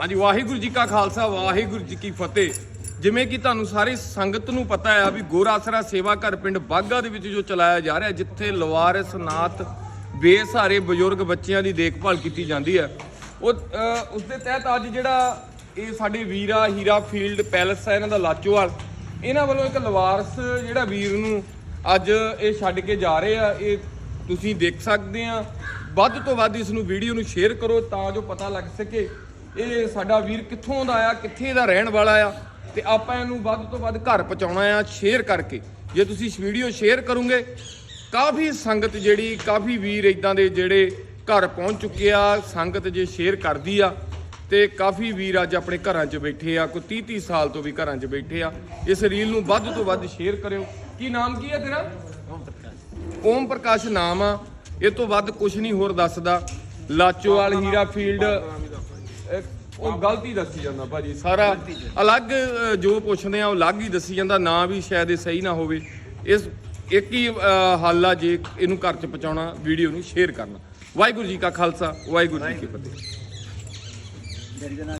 ਹਾਂਜੀ ਵਾਹਿਗੁਰੂ ਜੀ ਕਾ ਖਾਲਸਾ ਵਾਹਿਗੁਰੂ ਜੀ ਕੀ ਫਤਿਹ। ਜਿਵੇਂ ਕਿ ਤੁਹਾਨੂੰ ਸਾਰੀ ਸੰਗਤ ਨੂੰ ਪਤਾ ਹੈ ਵੀ ਗੋਰਾਸਰਾ ਸੇਵਾ ਘਰ ਪਿੰਡ ਬਾਗਾ ਦੇ ਵਿੱਚ ਜੋ ਚਲਾਇਆ ਜਾ ਰਿਹਾ ਜਿੱਥੇ ਲਵਾਰਿਸ ਨਾਥ ਬੇਸਹਾਰੇ ਬਜ਼ੁਰਗ ਬੱਚਿਆਂ ਦੀ ਦੇਖਭਾਲ ਕੀਤੀ ਜਾਂਦੀ ਹੈ। ਉਹ ਅ, ਉਸ ਦੇ ਤਹਿਤ ਅੱਜ ਜਿਹੜਾ ਇਹ ਸਾਡੇ ਵੀਰਾ ਹੀਰਾ ਫੀਲਡ ਪੈਲਸ ਹੈ ਇਹਨਾਂ ਦਾ ਲਾਚੋਵਾਲ ਇਹਨਾਂ ਵੱਲੋਂ ਇੱਕ ਲਵਾਰਸ ਜਿਹੜਾ ਵੀਰ ਨੂੰ ਅੱਜ ਇਹ ਛੱਡ ਕੇ ਜਾ ਰਹੇ ਆ ਇਹ ਤੁਸੀਂ ਦੇਖ ਸਕਦੇ ਆ। ਵੱਧ ਤੋਂ ਵੱਧ ਇਸ ਨੂੰ ਵੀਡੀਓ ਨੂੰ ਸ਼ੇਅਰ ਕਰੋ ਤਾਂ ਜੋ ਪਤਾ ਲੱਗ ਸਕੇ ਇਹ ਸਾਡਾ ਵੀਰ ਕਿੱਥੋਂ ਦਾ ਆ ਕਿੱਥੇ ਦਾ ਰਹਿਣ ਵਾਲਾ ਆ ਤੇ ਆਪਾਂ ਇਹਨੂੰ ਵੱਧ ਤੋਂ ਵੱਧ ਘਰ ਪਹੁੰਚਾਉਣਾ ਆ ਸ਼ੇਅਰ ਕਰਕੇ। ਜੇ ਤੁਸੀਂ ਇਸ ਵੀਡੀਓ ਸ਼ੇਅਰ ਕਰੋਗੇ ਕਾਫੀ ਸੰਗਤ ਜਿਹੜੀ ਕਾਫੀ ਵੀਰ ਇਦਾਂ ਦੇ ਜਿਹੜੇ ਘਰ ਪਹੁੰਚ ਚੁੱਕੇ ਆ ਸੰਗਤ ਜੇ ਸ਼ੇਅਰ ਕਰਦੀ ਆ ਤੇ ਕਾਫੀ ਵੀਰ ਅੱਜ ਆਪਣੇ ਘਰਾਂ 'ਚ ਬੈਠੇ ਆ ਕੋਈ 30 30 ਸਾਲ ਤੋਂ ਵੀ ਘਰਾਂ 'ਚ ਬੈਠੇ ਆ ਇਸ ਰੀਲ ਨੂੰ ਵੱਧ ਤੋਂ ਵੱਧ ਸ਼ੇਅਰ ਕਰਿਓ। ਕੀ ਨਾਮ ਕੀ ਹੈ ਤੇਰਾ? ਓਮ ਪ੍ਰਕਾਸ਼। ਨਾਮ ਆ ਇਹ ਤੋਂ ਵੱਧ ਕੁਝ ਨਹੀਂ ਹੋਰ ਦੱਸਦਾ। ਲਾਚੋਵਾਲ ਹੀਰਾ ਫੀਲਡ ਉਹ ਗਲਤੀ ਦੱਸੀ ਜਾਂਦਾ ਭਾਜੀ। ਸਾਰਾ ਅਲੱਗ ਜੋ ਪੁੱਛਦੇ ਆ ਉਹ ਅਲੱਗ ਹੀ ਦੱਸੀ ਜਾਂਦਾ ਨਾਂ ਵੀ ਸ਼ਾਇਦ ਇਹ ਸਹੀ ਨਾ ਹੋਵੇ। ਇਸ ਇੱਕ ਹੀ ਹੱਲ ਆ ਜੇ ਇਹਨੂੰ ਘਰ ਚ ਪਹੁੰਚਾਉਣਾ ਵੀਡੀਓ ਨੂੰ ਸ਼ੇਅਰ ਕਰਨਾ। ਵਾਹਿਗੁਰੂ ਜੀ ਕਾ ਖਾਲਸਾ ਵਾਹਿਗੁਰੂ ਜੀ ਕੀ ਫਤਿਹ।